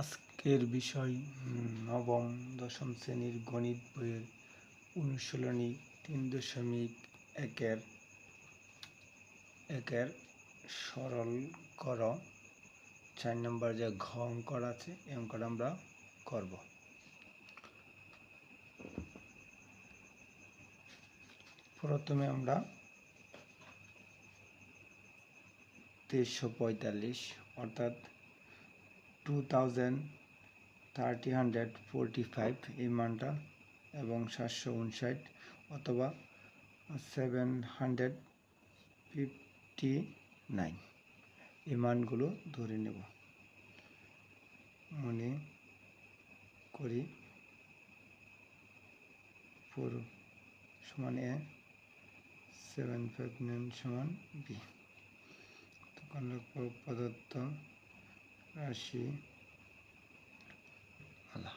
আজকের বিষয় নবম, দশম শ্রেণির গণিত বইয়ের অনুশীলনী তিন দশমিক একের একের সরল কর। চার নম্বর যে ঘ অঙ্কটা আছে, এই অঙ্কটা আমরা করব। প্রথমে আমরা তেইশশো পঁয়তাল্লিশ, অর্থাৎ two thousand thirty hundred forty five এই এবং সাতশো উনষাট অথবা সেভেন হান্ড্রেড ফিফটি নাইন এই মানগুলো ধরে নেব। মনে করি ফোর সমান এ সেভেন ফাইভ নাইন সমান বি তখন লিখব রাশি আলা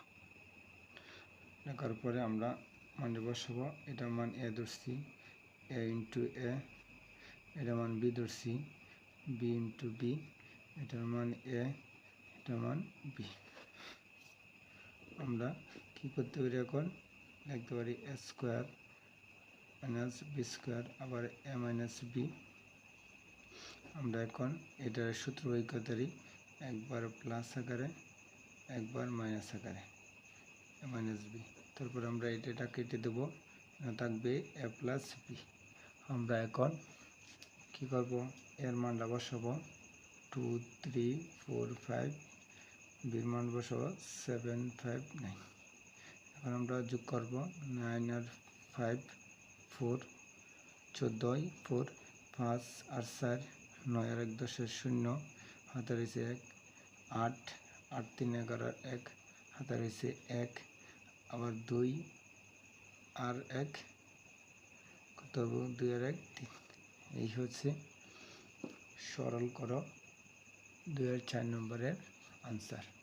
লেখার পরে আমরা মানে বসাবো এটা মান এ ধরছি, এ ইন্টু এ, এটা মান বি ধরছি, বি ইন্টু বি এটার মান এ এটার মান বি। আমরা কি করতে পারি এখন? লিখতে পারি A square minus B square, আবার এ মাইনাস বি। আমরা এখন এটার সূত্র পারি একবার প্লাস আকারে, একবার মাইনাস আকারে মাইনাস বি তারপর আমরা এটা কেটে দেবো থাকবে এ প্লাস বি আমরা এখন কি করব? এর মানটা বসাবো। টু থ্রি ফোর ফাইভ বির মান বসাবো সেভেন ফাইভ নাইন এখন আমরা যোগ করব নাইন আর ফাইভ ফোর চোদ্দোই ফোর পাঁচ আর চার, নয় আর এক দশের শূন্য। হাতে এক, আট আট তিন এগারো এক হাতে এক, আবার দুই, আর এক, কত দুই আর এক, তিন। এই হচ্ছে সরল করো। দুই আর চার নম্বরের আনসার